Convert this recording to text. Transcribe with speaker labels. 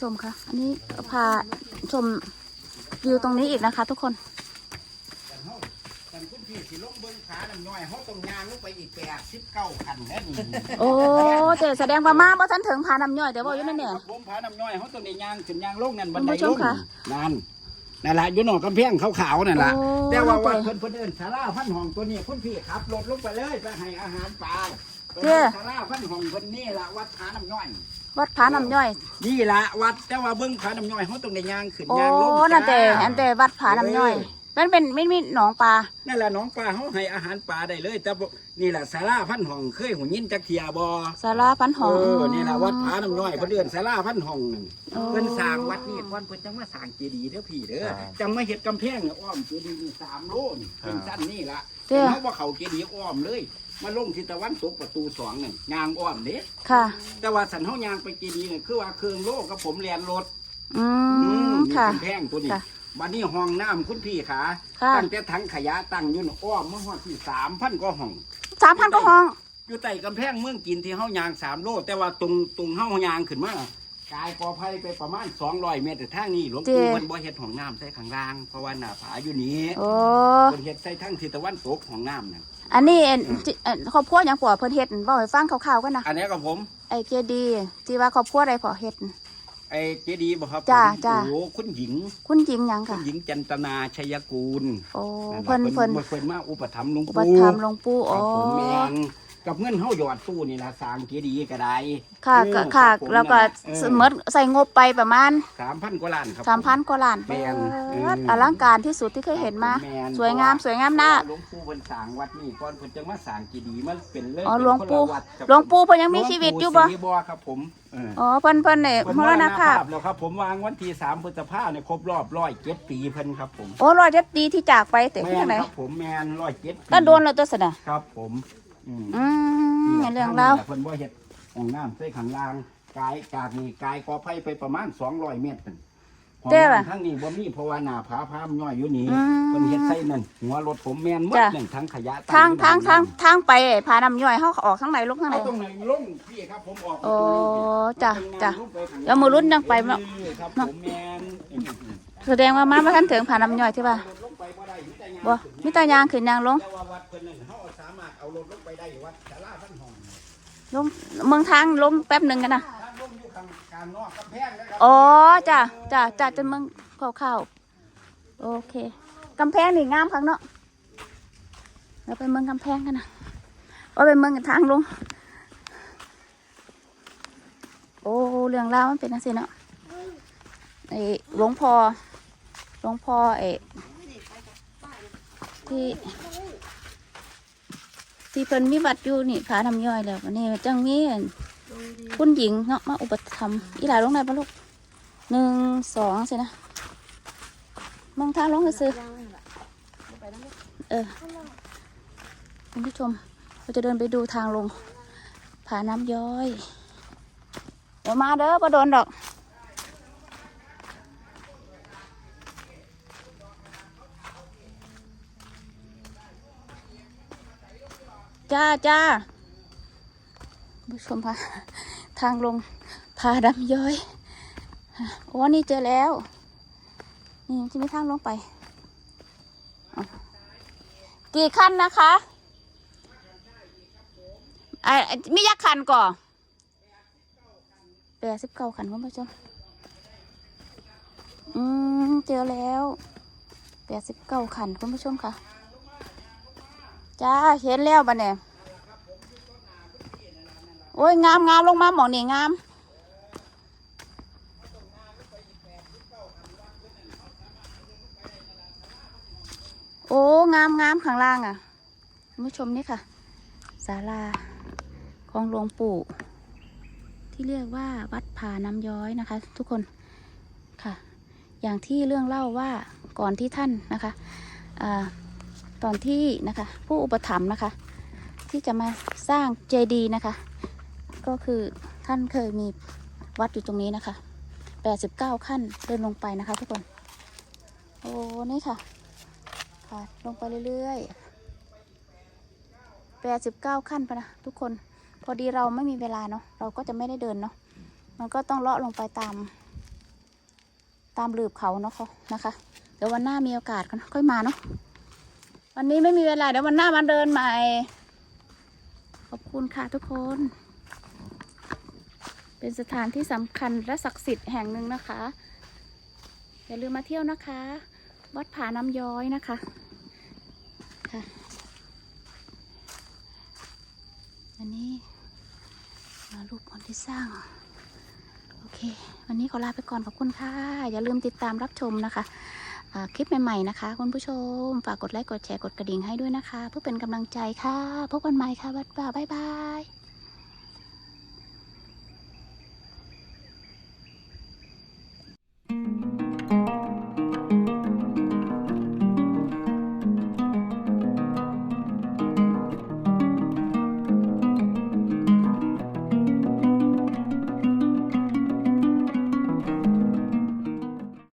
Speaker 1: ชมคะอันนี้พาชมวิวตรงนี้อีกนะคะ ทุกคน
Speaker 2: กันคุณพี่สิลงเบิ้งขาหน่อยเขาต้องยางลงไปอีกแปดสิบเก้าคันแน่นี่
Speaker 1: โอ้เจ๊แสดงว่ามาบ่ทันถึงพาน้ำย่อยแต่ว่าอยู่นั่นเนี่ย
Speaker 2: ผมพาน้ำน้อยเขาต้องได้ยางขึ้นยางลงนั่นบัน
Speaker 1: คุณ
Speaker 2: ได
Speaker 1: ผู้ช
Speaker 2: ล
Speaker 1: ม
Speaker 2: ง
Speaker 1: คะ
Speaker 2: นั่นนั่นแหละอยู่หนอกกำแพงขาวๆนั่นแหละ
Speaker 1: โอ้
Speaker 2: แต่ว่าวัด
Speaker 1: เจ๊
Speaker 2: เพิ่นเพิ่นเอิ้นสาราพันห้องตัวนี้คุณพี่ขับรถลงไปเลยไปให้อาหารปลา
Speaker 1: เจ๊
Speaker 2: สาราพันห้องเพิ่นนี่ละวัดผาน้ำน้อย
Speaker 1: วัดพาน้ำย่อย
Speaker 2: นี่ละวัดแต่ว่าเบิ้งผาน้ำน้อยเขาต้องได้ยางขึ้น
Speaker 1: โอ้
Speaker 2: ยางลง
Speaker 1: นั่นแต่
Speaker 2: จ้า
Speaker 1: อันแต่วัดผาน้ำย่อยมันเป็นไม่มีหนองปลา
Speaker 2: นั่นแหละน้องปลาเขาให้อาหารปลาได้เลย แต่บ่นี่แหละสาราพันห้องเคยหูยินจักเทียบอ
Speaker 1: สาราพันหอ
Speaker 2: เองอนี่แหละวัดผาน้ำน้อยเพิ่นเดือนสาราพันห้องนั่น
Speaker 1: โอ้
Speaker 2: เพิ่นสร้างวัดนี่ก่อนเพิ่นจังมาสร้างเจดีย์เด้อพี่เด้อจังมาเฮ็ดกำแพงเนี่ยอ้อมเจดีย์นี่สามโลนี่เป็นสั้นนี่ละ
Speaker 1: เจ้
Speaker 2: เฮาบ่เข้าเจดีย์อ้อมเลย มาลงทิศตะวันตกประตูสองนั่นยางอ้อมเด้
Speaker 1: ค่ะ
Speaker 2: แต่ว่าสันเฮายางไปเจดีย์นี่คือว่าเครื่องโลกกับผมแล่นรถ
Speaker 1: อื
Speaker 2: อื
Speaker 1: ม
Speaker 2: มี
Speaker 1: ค่ะ
Speaker 2: กำแพงตัวนี้
Speaker 1: ค่ะ
Speaker 2: บัดนี้ห้องน้ำคุณพี่ขา
Speaker 1: ค่ะ
Speaker 2: ตั้งแต่ถังขยะตั้งอยู่น่ะอ้อมมาฮอดที่3,000กว่าห้อง
Speaker 1: สามพันก็ห้อง
Speaker 2: อยู่ใต้กำแพงเมืองกินที่เฮายางสามโลแต่ว่าตรงตรงเฮายางขึ้นมา กายปอภัยไปประมาณ200เมตรแต่ทางนี้หลวงปู่มันบ่เฮ็ดห้องน้ำใส่ข้างล่างเพราะว่าหน้าผาอยู่นี้
Speaker 1: โอ้
Speaker 2: เพิ่นเฮ็ดใส่ทางทิศตะวันตกห้องน้ำนั่น
Speaker 1: อันนี้เอ็นจิเอ็นครอบครัวหยังปอเพิ่นเฮ็ดบ่ให้ฟังคร่าวๆกันนะ
Speaker 2: อันนี้กับผม
Speaker 1: ไอ้เจดีย์ที่ว่าครอบครัวใดพอเฮ็ด
Speaker 2: ไอ้เจดีย์บ่ครับ
Speaker 1: จ้า
Speaker 2: ผม
Speaker 1: จ้า
Speaker 2: โอ้คุณหญิง
Speaker 1: คุณหญิงหยัง
Speaker 2: คุ
Speaker 1: ค่ะ
Speaker 2: ณหญิงจันตนาชัยกูล
Speaker 1: โอ้
Speaker 2: นั่นล่ะ
Speaker 1: เพิ่นเพิ่น
Speaker 2: เพิ่นมาอุปถัมภ์หลวง
Speaker 1: อุ
Speaker 2: ปู่
Speaker 1: ปถัมภ์หลวงปู่
Speaker 2: ค
Speaker 1: อ๋
Speaker 2: รั
Speaker 1: อบ
Speaker 2: ผมแม่น กับเงินเฮาหยอดตู้นี่ล่ะสร้างเจดีย์ก็ได้
Speaker 1: ค่ะก็ค่ะแล้วก็เสมอใส่งบไปประมาณ
Speaker 2: 3,000กว่าล้านครับ
Speaker 1: สามพันกว่าล้าน
Speaker 2: แม่น
Speaker 1: เอิ้นอลังการที่สุดที่เคยเห็นมา
Speaker 2: แม่น
Speaker 1: สวยงามสวยงามหน้า
Speaker 2: หลวงปู่เพิ่นสร้างวัดนี่ก่อนเพิ่นจะมาสร้างเจดีย์มันเป็นเรื่อง
Speaker 1: อ๋อหลวงปู่
Speaker 2: เป็นคนละวัดครับ
Speaker 1: หลวงปู่เพิ่นยังมีชีวิตอยู่บ่
Speaker 2: หลวงปู่ศรีบ่ครับผมเออ
Speaker 1: อ๋อเพิ่นเพิ่นเนี่ย
Speaker 2: เพิ่น
Speaker 1: มรณภาพ
Speaker 2: แล้วครับผมวางวันที่3พฤษภาคมเนี่ยครบรอบ107ปีเพิ่นครับผม
Speaker 1: โอ้รอยเด็ดดีที่จากไปแต่
Speaker 2: แม่
Speaker 1: เพียง
Speaker 2: น
Speaker 1: ไหน
Speaker 2: ครับผมแม่น107ปี
Speaker 1: ก็โดนเราตัวสนะครับ
Speaker 2: ผม อืม
Speaker 1: อืมในเรื่องราว
Speaker 2: เพิ่นบ่เฮ็ดห้องน้ำใส่ข้างล่างกายจากนี่กายกอไผ่ไปประมาณ200เมตรนั่นห้อง
Speaker 1: เด้อล่ะ
Speaker 2: น้ำทั้งนี้บ่มีเพราะว่าหน้าผาพามย่อยอยู่นี่
Speaker 1: อืม
Speaker 2: เพิ่นเฮ็ดใส่นั่นหัวรถผมแม่นหมด
Speaker 1: จ้ะ
Speaker 2: นั่นทั้งขยะ
Speaker 1: ทาง
Speaker 2: อยู่
Speaker 1: ทาง
Speaker 2: ใน
Speaker 1: ทาง
Speaker 2: น้ำ
Speaker 1: ทางไปพาน้ำย่อยเฮาออกทางไหนลงทางไหน
Speaker 2: เอาตรงไหนลงพี่ครับผมออก
Speaker 1: โอ้จ้ะ
Speaker 2: เป็นงาน
Speaker 1: จ้ะ
Speaker 2: ลงไปข้าง
Speaker 1: แล้วมือรุ่นยังไปเนาะ
Speaker 2: เออครับผมแม่น
Speaker 1: แสดงว่ามาบ่ทันถึงพาน้ำย่อยที่ว่า
Speaker 2: ลงไปบ่ได้มีแต่ยาง
Speaker 1: บ่มีแต่ยางขึ้นยางลง
Speaker 2: ลง
Speaker 1: เมืองทางลงแป๊บหนึงกันนะ
Speaker 2: ทางลงอยู่ข้างกลางนอกกำแพงนะครั
Speaker 1: อ๋อจ้ะจ้ะจ้ะจนเมืองเข้าๆโอเคกำแพงนี่งามครั้งเนาะเราไปเมืองกำแพงกันนะว่าไปเมืองกันทางลงโอ้เรื่องราวมันเป็นจังซี่เนาะไอ้หลวงพ่อหลวงพ่อไอ้ที่ ที่เพิ่นมีวัดอยู่นี่พาทำย่อยแล้ววันนี้จังมีอันคุณหญิงเนาะมาอุปถัมภ์อีหลาลงได้ปะลูกหนึ่งสองสินะมองทางลงซื้อๆเออคุณผู้ชมเราจะเดินไปดูทางลงผาน้ำย้อยเดี๋ยวมาเด้อประโดนดอก จ้าจ้าผู้ชมคะทางลงพาดำย้อยโอ้นี่เจอแล้ว นี่จะมีทางลงไป กี่ขั้นนะคะไอ้มียักษ์คันก่อแปดสิบเก้าขันคุณผู้ชมอืมเจอแล้วแปดสิบเก้าขันคุณผู้ชมค่ะ จ้าเห็นแล้วบันเนี่ยโอ้ยงามงามลงมาหมองนี่งามโอ้งามงามข้างล่างอะคุณผู้ชมนี่ค่ะศาลาของหลวงปู่ ที่เรียกว่าวัดผาน้ำย้อยนะคะ ทุกคนค่ะ อย่างที่เรื่องเล่าว่าก่อนที่ท่านนะคะอ่า ตอนที่นะคะ ผู้อุปถัมภ์นะคะ ที่จะมาสร้างเจดีย์นะคะ ก็คือท่านเคยมีวัดอยู่ตรงนี้นะคะ 89 ขั้นเดินลงไปนะคะ ทุกคน โอ้นี่ค่ะ ค่ะ ลงไปเรื่อยๆ 89 ขั้นไปนะทุกคน พอดีเราไม่มีเวลาเนาะ เราก็จะไม่ได้เดินเนาะ มันก็ต้องเลาะลงไปตาม ตามหลืบเขาเนาะเขานะคะ เดี๋ยววันหน้ามีโอกาสกันค่อยมาเนาะ วันนี้ไม่มีเวลาเดี๋ยววันหน้ามาเดินใหม่ ขอบคุณค่ะทุกคน เป็นสถานที่สำคัญและศักดิ์สิทธิ์แห่งหนึ่งนะคะ อย่าลืมมาเที่ยวนะคะ วัดผาน้ำย้อยนะคะค่ะอันนี้มารูปคนที่สร้าง โอเค วันนี้ขอลาไปก่อนขอบคุณค่ะ อย่าลืมติดตามรับชมนะคะ คลิปใหม่ๆนะคะ คุณผู้ชม ฝากกดไลค์กดแชร์กดกระดิ่งให้ด้วยนะคะ เพื่อเป็นกำลังใจค่ะ พบกันใหม่ค่ะวัดป่าบ๊ายบาย